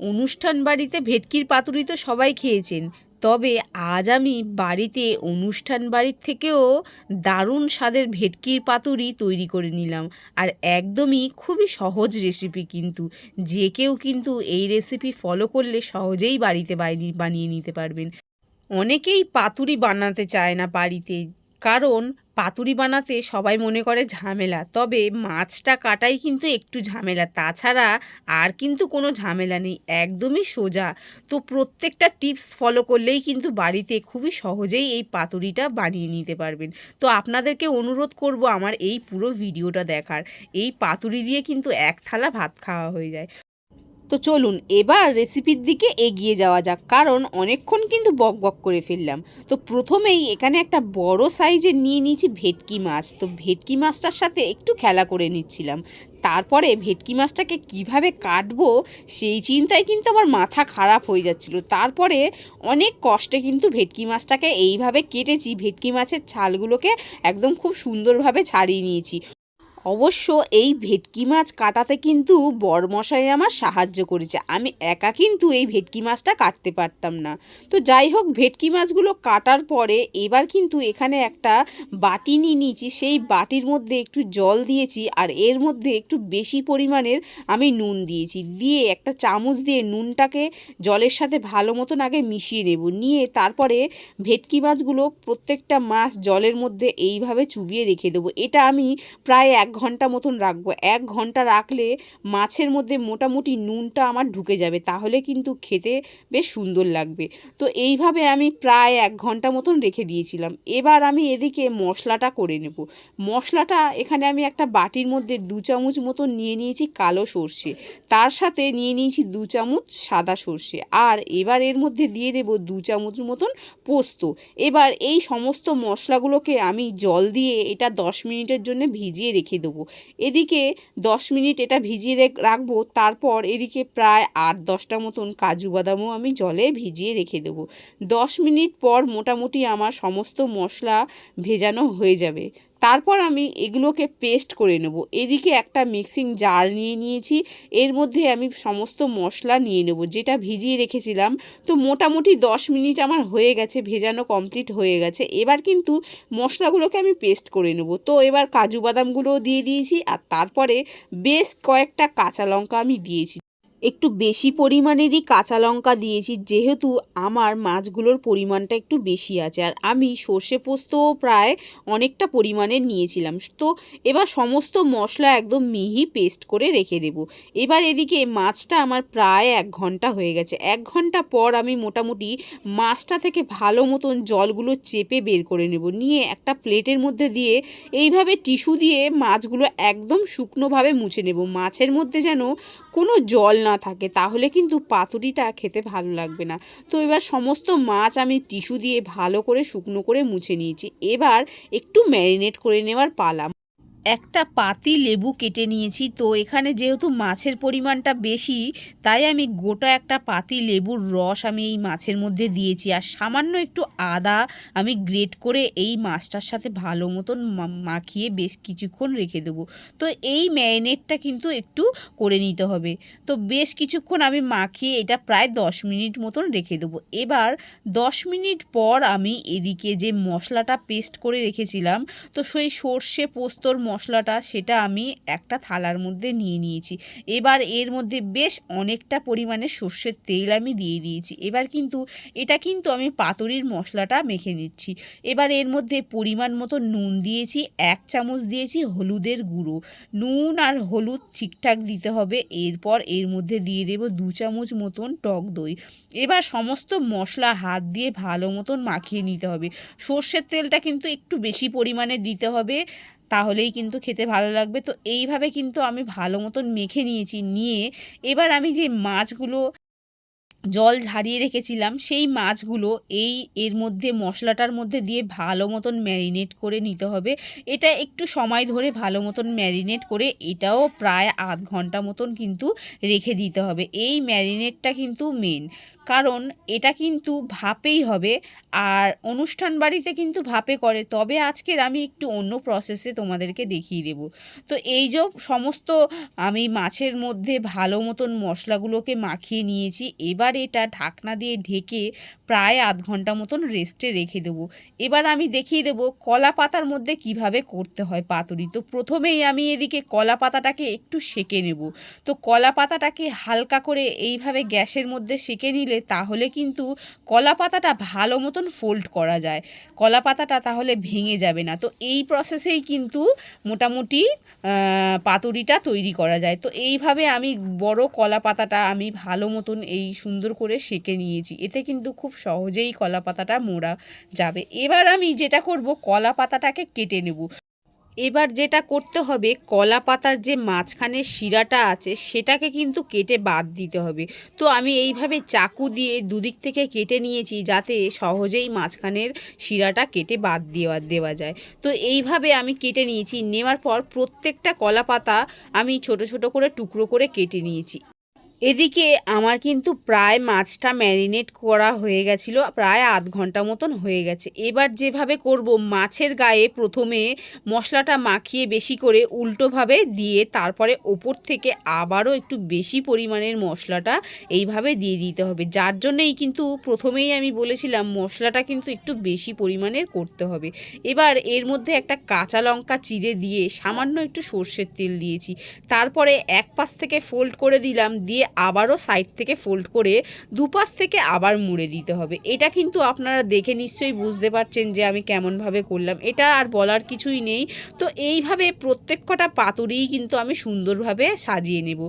অনুষ্ঠান বাড়িতে ভেটকির পাতুরি তো সবাই খেয়েছেন। তবে আজ আমি বাড়িতে অনুষ্ঠান বাড়ির থেকেও দারুণ স্বাদের ভেটকির পাতুরি তৈরি করে নিলাম। আর একদমই খুবই সহজ রেসিপি কিন্তু। যে কেউ কিন্তু এই রেসিপি ফলো করলে সহজেই বাড়িতে বানিয়ে নিতে পারবেন। অনেকেই পাতুরি বানাতে চায় না বাড়িতে। কারণ পাতুরি বানাতে সবাই মনে করে ঝামেলা, তবে মাছটা কাটাই কিন্তু একটু ঝামেলা, তাছাড়া আর কিন্তু কোনো ঝামেলা নেই, একদমই সোজা। তো প্রত্যেকটা টিপস ফলো করলেই কিন্তু বাড়িতে খুবই সহজেই এই পাতুরিটা বানিয়ে নিতে পারবেন। তো আপনাদেরকে অনুরোধ করব আমার এই পুরো ভিডিওটা দেখার, এই পাতুরি দিয়ে কিন্তু এক থালা ভাত খাওয়া হয়ে যায়। তো চলুন, এবার রেসিপির দিকে এগিয়ে যাওয়া যাক, কারণ অনেকক্ষণ কিন্তু বক বক করে ফেললাম। তো প্রথমেই এখানে একটা বড় সাইজের নিয়ে নিয়েছি ভেটকি মাছ। তো ভেটকি মাছটার সাথে একটু খেলা করে নিচ্ছিলাম। তারপরে ভেটকি মাছটাকে কীভাবে কাটবো, সেই চিন্তায় কিন্তু আমার মাথা খারাপ হয়ে যাচ্ছিল। তারপরে অনেক কষ্টে কিন্তু ভেটকি মাছটাকে এইভাবে কেটেছি। ভেটকি মাছের ছালগুলোকে একদম খুব সুন্দরভাবে ছাড়িয়ে নিয়েছি। অবশ্য এই ভেটকি মাছ কাটাতে কিন্তু বরমশাই আমার সাহায্য করেছে। আমি একা কিন্তু এই ভেটকি মাছটা কাটতে পারতাম না। তো যাই হোক, ভেটকি মাছগুলো কাটার পরে এবার কিন্তু এখানে একটা বাটি নিয়ে নিয়েছি। সেই বাটির মধ্যে একটু জল দিয়েছি আর এর মধ্যে একটু বেশি পরিমাণের আমি নুন দিয়েছি। দিয়ে একটা চামচ দিয়ে নুনটাকে জলের সাথে ভালো মতন আগে মিশিয়ে নেব। নিয়ে তারপরে ভেটকি মাছগুলো প্রত্যেকটা মাছ জলের মধ্যে এইভাবে চুবিয়ে রেখে দেবো। এটা আমি প্রায় এক ঘণ্টা মতন রাখব। এক ঘণ্টা রাখলে মাছের মধ্যে মোটামুটি নুনটা আমার ঢুকে যাবে, তাহলে কিন্তু খেতে বেশ সুন্দর লাগবে। তো এইভাবে আমি প্রায় এক ঘণ্টা মতন রেখে দিয়েছিলাম। এবার আমি এদিকে মশলাটা করে নেব। মশলাটা এখানে আমি একটা বাটির মধ্যে দু চামচ মতন নিয়ে নিয়েছি কালো সর্ষে। তার সাথে নিয়ে নিয়েছি দু চামচ সাদা সর্ষে। আর এবার এর মধ্যে দিয়ে দেব দু চামচ মতন পোস্ত। এবার এই সমস্ত মশলাগুলোকে আমি জল দিয়ে এটা দশ মিনিটের জন্য ভিজিয়ে রেখে দেবো। এদিকে দশ মিনিট এটা ভিজিয়ে রেখ- রাখব, তারপর এদিকে প্রায় আট দশটা মতন কাজু বাদামও আমি জলে ভিজিয়ে রেখে দেবো। দশ মিনিট পর মোটামুটি আমার সমস্ত মশলা ভেজানো হয়ে যাবে। তারপর আমি এগুলোকে পেস্ট করে নেব। এদিকে একটা মিক্সিং জার নিয়ে নিয়েছি। এর মধ্যে আমি সমস্ত মশলা নিয়ে নেব, যেটা ভিজিয়ে রেখেছিলাম। তো মোটামুটি দশ মিনিট আমার হয়ে গেছে, ভেজানো কমপ্লিট হয়ে গেছে। এবার কিন্তু মশলাগুলোকে আমি পেস্ট করে নেব। তো এবার কাজু বাদামগুলোও দিয়ে দিয়েছি আর তারপরে বেশ কয়েকটা কাঁচা লঙ্কা আমি দিয়েছি। একটু বেশি পরিমাণেরই কাঁচা লঙ্কা দিয়েছি, যেহেতু আমার মাছগুলোর পরিমাণটা একটু বেশি আছে। আর আমি সর্ষে পোস্তও প্রায় অনেকটা পরিমাণে নিয়েছিলাম। তো এবার সমস্ত মশলা একদম মিহি পেস্ট করে রেখে দেব। এবার এদিকে মাছটা আমার প্রায় এক ঘণ্টা হয়ে গেছে। এক ঘণ্টা পর আমি মোটামুটি মাছটা থেকে ভালো মতন জলগুলো চেপে বের করে নেব। নিয়ে একটা প্লেটের মধ্যে দিয়ে এইভাবে টিস্যু দিয়ে মাছগুলো একদম শুকনোভাবে মুছে নেব। মাছের মধ্যে যেন কোনো জল থাকে, তাহলে কিন্তু পাতুরিটা খেতে ভালো লাগবে না। তো এবার সমস্ত মাছ আমি টিস্যু দিয়ে ভালো করে শুকনো করে মুছে নিয়েছি। এবার একটু ম্যারিনেট করে নেওয়ার পালা। একটা পাতি লেবু কেটে নিয়েছি। তো এখানে যেহেতু মাছের পরিমাণটা বেশি, তাই আমি গোটা একটা পাতি লেবুর রস আমি এই মাছের মধ্যে দিয়েছি। আর সামান্য একটু আদা আমি গ্রেট করে এই মাছটার সাথে ভালো মতন মাখিয়ে বেশ কিছুক্ষণ রেখে দেবো। তো এই ম্যারিনেটটা কিন্তু একটু করে নিতে হবে। তো বেশ কিছুক্ষণ আমি মাখিয়ে এটা প্রায় দশ মিনিট মতন রেখে দেবো। এবার দশ মিনিট পর আমি এদিকে যে মশলাটা পেস্ট করে রেখেছিলাম, তো সেই সর্ষে পোস্তর মশলাটা সেটা আমি একটা থালার মধ্যে নিয়ে নিয়েছি। এবার এর মধ্যে বেশ অনেকটা পরিমাণে সর্ষের তেল আমি দিয়ে দিয়েছি। এবার কিন্তু, এটা কিন্তু আমি পাতুরির মশলাটা মেখে নিচ্ছি। এবার এর মধ্যে পরিমাণ মতো নুন দিয়েছি, এক চামচ দিয়েছি হলুদের গুঁড়ো। নুন আর হলুদ ঠিকঠাক দিতে হবে, এরপর এর মধ্যে দিয়ে দেব দু চামচ মতন টক দই। এবার সমস্ত মশলা হাত দিয়ে ভালো মতন মাখিয়ে নিতে হবে। সর্ষের তেলটা কিন্তু একটু বেশি পরিমাণে দিতে হবে। তাহলেই কিন্তু খেতে ভালো লাগবে। তো এইভাবে কিন্তু আমি ভালো মতন মেখে নিয়েছি। নিয়ে এবার আমি যে মাছগুলো জল ঝারিয়ে রেখেছিলাম, সেই মাছগুলো এই এর মধ্যে মশলাটার মধ্যে দিয়ে ভালো মতন ম্যারিনেট করে নিতে হবে। এটা একটু সময় ধরে ভালো মতন ম্যারিনেট করে এটাও প্রায় আধ ঘণ্টা মতন কিন্তু রেখে দিতে হবে। এই ম্যারিনেটটা কিন্তু মেন। কারণ এটা কিন্তু ভাপেই হবে আর অনুষ্ঠান বাড়িতে কিন্তু ভাপে করে। তবে আজকের আমি একটু অন্য প্রসেসে তোমাদেরকে দেখিয়ে দেব। তো এই যে সমস্ত আমি মাছের মধ্যে ভালো মতন মশলাগুলোকে মাখিয়ে নিয়েছি, এবার এটা ঢাকনা দিয়ে ঢেকে প্রায় আধ ঘণ্টা মতন রেস্টে রেখে দেবো। এবার আমি দেখিয়ে দেবো কলা পাতার মধ্যে কীভাবে করতে হয় পাতুরি। তো প্রথমেই আমি এদিকে কলা পাতাটাকে একটু সেকে নেব। তো কলা পাতাটাকে হালকা করে এইভাবে গ্যাসের মধ্যে সেকে নিলে তাহলে কিন্তু কলা পাতাটা ভালো মতন ফোল্ড করা যায়। কলা পাতাটা তাহলে ভেঙে যাবে না। তো এই প্রসেসেই কিন্তু মোটামুটি পাতুরিটা তৈরি করা যায়। তো এইভাবে আমি বড় কলা পাতাটা আমি ভালো মতন এই সুন্দর করে সেকে নিয়েছি। এতে কিন্তু খুব সহজেই কলা পাতাটা মোড়া যাবে। এবার আমি যেটা করব কলা পাতাটাকে কেটে নেব। এবার যেটা করতে হবে কলা পাতার যে মাঝখানে শিরাটা আছে, সেটাকে কিন্তু কেটে বাদ দিতে হবে। তো আমি এইভাবে চাকু দিয়ে দুদিক থেকে কেটে নিয়েছি, যাতে সহজেই মাঝখানের শিরাটা কেটে বাদ দেওয়া দেওয়া যায়। তো এইভাবে আমি কেটে নিয়েছি। নেওয়ার পর প্রত্যেকটা কলা পাতা আমি ছোট ছোট করে টুকরো করে কেটে নিয়েছি। এদিকে আমার কিন্তু প্রায় মাছটা ম্যারিনেট করা হয়ে গেছিল, প্রায় আধ ঘণ্টা মতন হয়ে গেছে। এবার যেভাবে করব, মাছের গায়ে প্রথমে মশলাটা মাখিয়ে বেশি করে উল্টোভাবে দিয়ে তারপরে ওপর থেকে আবারও একটু বেশি পরিমাণের মশলাটা এইভাবে দিয়ে দিতে হবে। যার জন্যেই কিন্তু প্রথমেই আমি বলেছিলাম, মশলাটা কিন্তু একটু বেশি পরিমাণের করতে হবে। এবার এর মধ্যে একটা কাঁচা লঙ্কা চিড়ে দিয়ে সামান্য একটু সর্ষের তেল দিয়েছি। তারপরে এক পাশ থেকে ফোল্ড করে দিলাম, দিয়ে আবারও সাইড থেকে ফোল্ড করে দুপাশ থেকে আবার মুড়ে দিতে হবে। এটা কিন্তু আপনারা দেখে নিশ্চয়ই বুঝতে পারছেন যে আমি কেমনভাবে করলাম। এটা আর বলার কিছুই নেই। তো এইভাবে প্রত্যেক কটা পাতুরিই কিন্তু আমি সুন্দরভাবে সাজিয়ে নেব।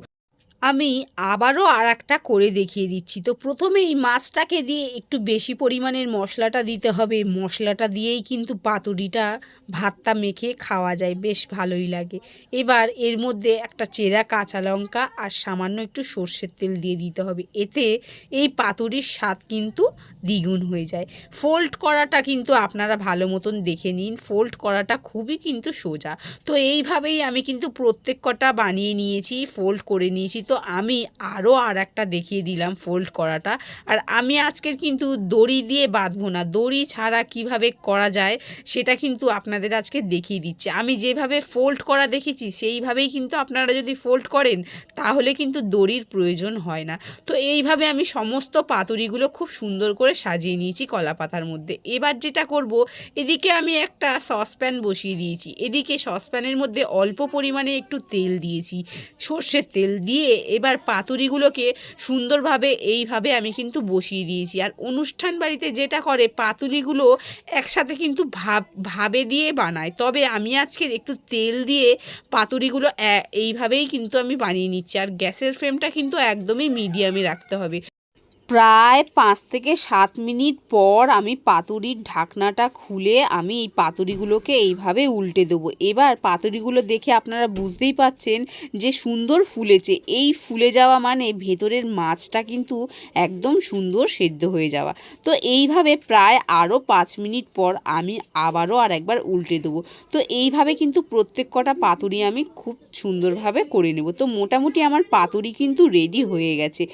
আমি আবারও আর একটা করে দেখিয়ে দিচ্ছি। তো প্রথমেই মাছটাকে দিয়ে একটু বেশি পরিমাণের মশলাটা দিতে হবে। মশলাটা দিয়েই কিন্তু পাতুরিটা ভাতটা মেখে খাওয়া যায়, বেশ ভালোই লাগে। এবার এর মধ্যে একটা চেরা কাঁচা লঙ্কা আর সামান্য একটু সর্ষের তেল দিয়ে দিতে হবে। এতে এই পাতুরির স্বাদ কিন্তু দ্বিগুণ হয়ে যায়। ফোল্ড করাটা কিন্তু আপনারা ভালো মতন দেখে নিন। ফোল্ড করাটা খুবই কিন্তু সোজা। তো এইভাবেই আমি কিন্তু প্রত্যেক কটা বানিয়ে নিয়েছি ফোল্ড করে নিয়েছি। তো আমি আরও আর একটা দেখিয়ে দিলাম ফোল্ড করাটা। আর আমি আজকের কিন্তু দড়ি দিয়ে বাঁধবো না। দড়ি ছাড়া কীভাবে করা যায়, সেটা কিন্তু আপনাদের আজকে দেখিয়ে দিচ্ছি। আমি যেভাবে ফোল্ড করা দেখেছি, সেইভাবেই কিন্তু আপনারা যদি ফোল্ড করেন, তাহলে কিন্তু দড়ির প্রয়োজন হয় না। তো এইভাবে আমি সমস্ত পাতুরিগুলো খুব সুন্দর করে সাজিয়ে নিয়েছি কলা পাতার মধ্যে। এবার যেটা করব, এদিকে আমি একটা সসপ্যান বসিয়ে দিয়েছি। এদিকে সসপ্যানের মধ্যে অল্প পরিমাণে একটু তেল দিয়েছি। সর্ষের তেল দিয়ে এবার পাতুরিগুলোকে সুন্দরভাবে এইভাবে আমি কিন্তু বসিয়ে দিয়েছি। আর অনুষ্ঠান বাড়িতে যেটা করে, পাতুরিগুলো একসাথে কিন্তু ভাব, ভাবে দিয়ে বানায় তবে আমি আজকে একটু তেল দিয়ে পাতুরিগুলো এইভাবেই কিন্তু আমি বানিয়ে নিচ্ছি। আর গ্যাসের ফ্লেমটা কিন্তু একদমই মিডিয়ামে রাখতে হবে। প্রায় পাঁচ থেকে সাত মিনিট পর আমি পাতুরির ঢাকনাটা খুলে আমি এই পাতুরিগুলোকে এইভাবে উল্টে দেবো। এবার পাতুরিগুলো দেখে আপনারা বুঝতেই পাচ্ছেন যে সুন্দর ফুলেছে। এই ফুলে যাওয়া মানে ভেতরের মাছটা কিন্তু একদম সুন্দর সেদ্ধ হয়ে যাওয়া। তো এইভাবে প্রায় আরও পাঁচ মিনিট পর আমি আবারও আর একবার উল্টে দেবো। তো এইভাবে কিন্তু প্রত্যেক কটা পাতুরি আমি খুব সুন্দরভাবে করে নেব। তো মোটামুটি আমার পাতুরি কিন্তু রেডি হয়ে গেছে।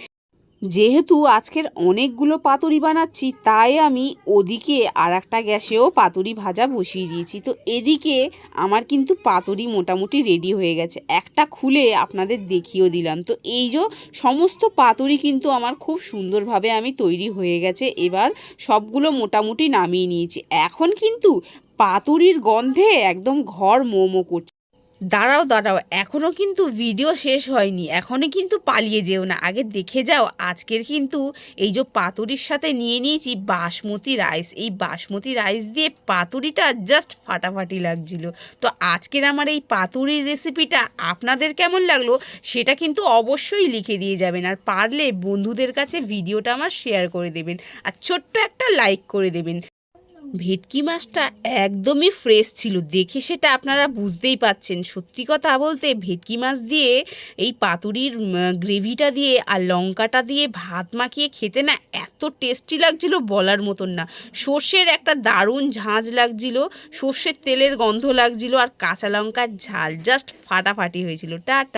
যেহেতু আজকের অনেকগুলো পাতুরি বানাচ্ছি, তাই আমি ওদিকে আর একটা গ্যাসেও পাতুরি ভাজা বসিয়ে দিয়েছি। তো এদিকে আমার কিন্তু পাতুরি মোটামুটি রেডি হয়ে গেছে। একটা খুলে আপনাদের দেখিয়েও দিলাম। তো এই যে সমস্ত পাতুরি কিন্তু আমার খুব সুন্দরভাবে আমি তৈরি হয়ে গেছে। এবার সবগুলো মোটামুটি নামিয়ে নিয়েছি। এখন কিন্তু পাতুরির গন্ধে একদম ঘর মোমো করছে। দাঁড়াও দাঁড়াও এখনও কিন্তু ভিডিও শেষ হয়নি। এখনই কিন্তু পালিয়ে যেও না। আগে দেখে যাও, আজকের কিন্তু এই যে পাতুরির সাথে নিয়ে নিয়েছি বাসমতি রাইস এই বাসমতি রাইস দিয়ে পাতুরিটা জাস্ট ফাটাফাটি লাগছিল। তো আজকের আমার এই পাতুরির রেসিপিটা আপনাদের কেমন লাগল, সেটা কিন্তু অবশ্যই লিখে দিয়ে যাবেন। আর পারলে বন্ধুদের কাছে ভিডিওটা আমার শেয়ার করে দেবেন। আর ছোট্ট একটা লাইক করে দেবেন। ভেটকি মাছটা একদমই ফ্রেশ ছিল। দেখে সেটা আপনারা বুঝতেই পাচ্ছেন। সত্যি কথা বলতে ভেটকি মাছ দিয়ে এই পাতুরির গ্রেভিটা দিয়ে আর লঙ্কাটা দিয়ে ভাত মাখিয়ে খেতে না এত টেস্টি লাগছিল বলার মতন না। সর্ষের একটা দারুণ ঝাঁঝ লাগছিল, সর্ষের তেলের গন্ধ লাগছিল আর কাঁচা লঙ্কার ঝাল জাস্ট ফাটাফাটি হয়েছিল। টাটা।